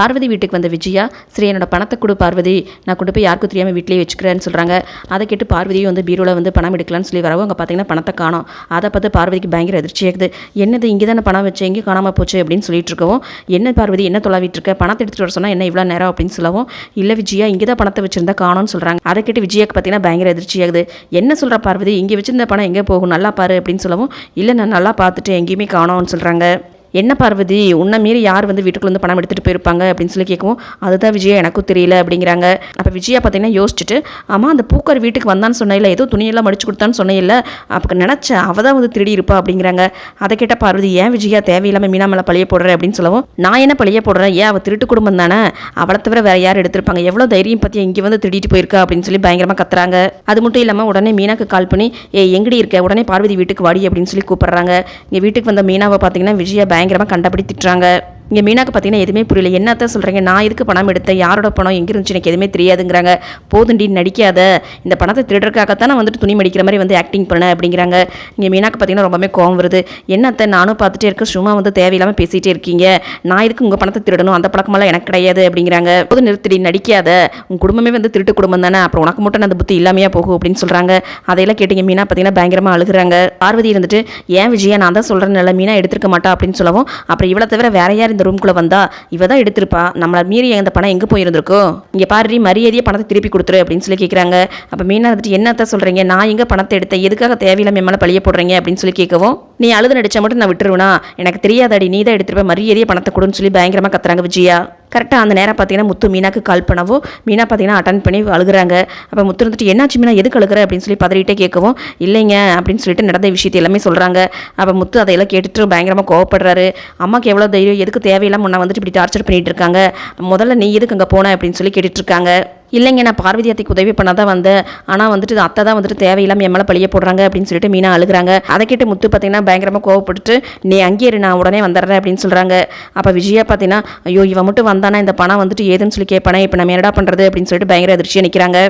பார்வதி வீட்டுக்கு வந்த விஜயா சரி என்னோட பணத்தை கொடு பார்வதி. நான் கொண்டு போய் யாருக்கும் தெரியாமல் வீட்டிலேயே வச்சுக்கிறேன்னு சொல்கிறாங்க அதை கேட்டு பார்வதியும் வந்து பீரோவில் வந்து பணம் எடுக்கலாம்னு சொல்லி வரவும் அங்கே பார்த்தீங்கன்னா பணத்தை காணோம். அதை பார்த்து பார்வதிக்கு பயங்கர அதிர்ச்சியாகுது என்னது இங்கே தானே பணம் வச்சு எங்கே காணாமல் போச்சு? அப்படின்னு சொல்லிட்டு இருக்கவும் என்ன பார்வதி என்ன தொலைவிட்டு இருக்க? பணத்தை எடுத்துகிட்டு வர சொன்னால் என்ன இவ்வளோ நேரம்? அப்படின்னு சொல்லவும் இல்லை விஜயா இங்கே தான் பணத்தை வச்சிருந்தா காணோம்னு சொல்கிறாங்க அதை கேட்டு விஜயாக்கு பார்த்தீங்கன்னா பயங்கர அதிர்ச்சியாகுது என்ன சொல்கிற பார்வதி? இங்கே வச்சிருந்த பணம் எங்கே போகும்? நல்லா பாரு அப்படின்னு சொல்லவும் இல்லை நான் நல்லா பார்த்துட்டு எங்கேயுமே காணோம்னு சொல்கிறாங்க என்ன பார்வதி? உன்னை மீறி யார் வந்து வீட்டுக்குள்ள வந்து பணம் எடுத்துகிட்டு போயிருப்பாங்க? அப்படின்னு சொல்லி கேட்கவும் அதுதான் விஜயா எனக்கும் தெரியல அப்படிங்கிறாங்க. அப்போ விஜயா பார்த்தீங்கன்னா யோசிச்சுட்டு ஆமாம் அந்த பூக்கார் வீட்டுக்கு வந்தான்னு சொன்னையில ஏதோ துணியெல்லாம் மடிச்சு கொடுத்தான்னு சொன்னையில அப்போ நினச்ச அவள் தான் வந்து திருடி இருப்பா அப்படிங்கிறாங்க. அதை கேட்ட பார்வதி ஏன் விஜயா தேவையில்லாமல் மீனா மேலே பழைய போடுற? அப்படின்னு சொல்லவும் நான் என்ன பழைய போடுறேன்? ஏன் அவள் திருட்டு குடும்பம் தானே? அவளை தவிர வேற யார் எடுத்திருப்பாங்க? எவ்வளோ தைரியம் பற்றி இங்கே வந்து திருடிட்டு போயிருக்கா? அப்படின்னு சொல்லி பயங்கரமாக கத்துறாங்க. அது மட்டும் இல்லாமல் உடனே மீனாக்கு கால் பண்ணி ஏ எங்கடி இருக்க? உடனே பார்வதி வீட்டுக்கு வாடி அப்படின்னு சொல்லி கூப்பிடுறாங்க. இங்கே வீட்டுக்கு வந்த மீனாவை பார்த்தீங்கன்னா விஜயா பயங்கரமாக கண்டபடி திட்டுறாங்க. இங்கே மீனாக்கு பார்த்தீங்கன்னா எதுவுமே புரியல. என்னத்த சொல்கிறீங்க நான் எதுக்கு பணம் எடுத்தேன்? யாரோட பணம்? எங்கே இருந்துச்சு? எனக்கு எதுவுமே தெரியாதுங்கிறாங்க. போதுண்டி நடிக்காத. இந்த பணத்தை திருடுறதுக்காகத்தான் நான் வந்துட்டு துணி மடிக்கிற மாதிரி வந்து ஆக்டிங் பண்ணேன் அப்படிங்கிறாங்க. இங்கே மீனாக்கு பார்த்தீங்கன்னா ரொம்பவே கோவம் வருது. என்னத்தை? நானும் பார்த்துட்டே இருக்க சும்மா வந்து தேவையில்லாமல் பேசிகிட்டே இருக்கீங்க. நான் எதுக்கு உங்கள் பணத்தை திருடணும்? அந்த பழக்கமெல்லாம் எனக்கு கிடையாது அப்படிங்கிறாங்க. போது நிறுத்தடி நடிக்காத. உங்கள் குடும்பமே வந்து திருட்டு குடும்பம் தானே. அப்புறம் உனக்கு மட்டும் அந்த புத்தி இல்லாமையாக போகும் அப்படின்னு சொல்கிறாங்க அதையெல்லாம் கேட்டிங்க. மீனா பார்த்தீங்கன்னா பயங்கரமாக அழுகுறாங்க. பார்வதி இருந்துட்டு ஏன் விஜயா நான் தான் சொல்கிறேன் மீனா எடுத்துருக்க மாட்டா? அப்படின்னு சொல்லவும் அப்புறம் இவ்வளோ தவிர வேற யார் இந்த ரூம்குள்ளே வந்தா இவ தான் எடுத்திருப்பா. நம்மளை மீறி அந்த பணம் எங்கே போயிருந்திருக்கோ? இங்கே பாரு மரியாதையை பணத்தை திருப்பி கொடுத்துரு அப்படின்னு சொல்லி கேட்குறாங்க அப்போ மீனா வந்துட்டு என்னத்த சொல்கிறீங்க நான் எங்கே பணத்தை எடுத்தேன்? எதுக்காக தேவையில்லாமல் மேலே பழிய போடுறீங்க? அப்படின்னு சொல்லி கேட்கவும் நீ அழுது நடிச்சா மட்டும் நான் விட்டுருவேனா? எனக்கு தெரியாதாடி நீ தான் எடுத்துருப்ப மரியாதையை பணத்தை கொடுன்னு சொல்லி பயங்கரமாக கத்துறாங்க விஜயா. கரெக்டாக அந்த நேரம் பார்த்தீங்கன்னா முத்து மீனாக்கு கால் பண்ணவும் மீனா பார்த்தீங்கன்னா அட்டன் பண்ணி அழுகுறாங்க. அப்போ முத்து இருந்துட்டு என்னாச்சு மீனா எதுக்கு அழுகுற? அப்படின்னு சொல்லி பதறிட்டே கேட்கவும் இல்லைங்க அப்படின்னு சொல்லிட்டு நடந்த விஷயத்தை எல்லாமே சொல்கிறாங்க அப்போ முத்து அதையெல்லாம் கேட்டுட்டு பயங்கரமாக கோவப்படுறாரு. அம்மாக்கு எவ்வளோ தைரியம்? எதுக்கு தேவையில்லாமல் முன்ன வந்துட்டு இப்படி டார்ச்சர் பண்ணிகிட்டு இருக்காங்க? முதல்ல நீ எதுக்கு அங்கே போன? அப்படின்னு சொல்லி கேட்டுட்ருக்காங்க இல்லைங்க நான் பார்வதி அத்தைக்கு உதவி பண்ண தான் வந்தேன். ஆனால் வந்துட்டு அத்தை தான் வந்துட்டு தேவையில்லாமல் என் மேலே பழிய போடுறாங்க அப்படின்னு சொல்லிட்டு மீனா அழுகுறாங்க. அதை கேட்டு முத்து பார்த்தீங்கன்னா பயங்கரமாக கோவப்பட்டுட்டு நீ அங்கேயே இரு நான் உடனே வந்துடுறேன் அப்படின்னு சொல்கிறாங்க அப்போ விஜயா பார்த்தீங்கன்னா ஐயோ இவன் மட்டும் வந்தானா? இந்த பணம் வந்துட்டு ஏதுன்னு சொல்லி கேட்பானே? இப்போ நம்ம என்னடா பண்ணுறது அப்படின்னு சொல்லிட்டு பயங்கர அதிர்ச்சியாக நிற்கிறாங்க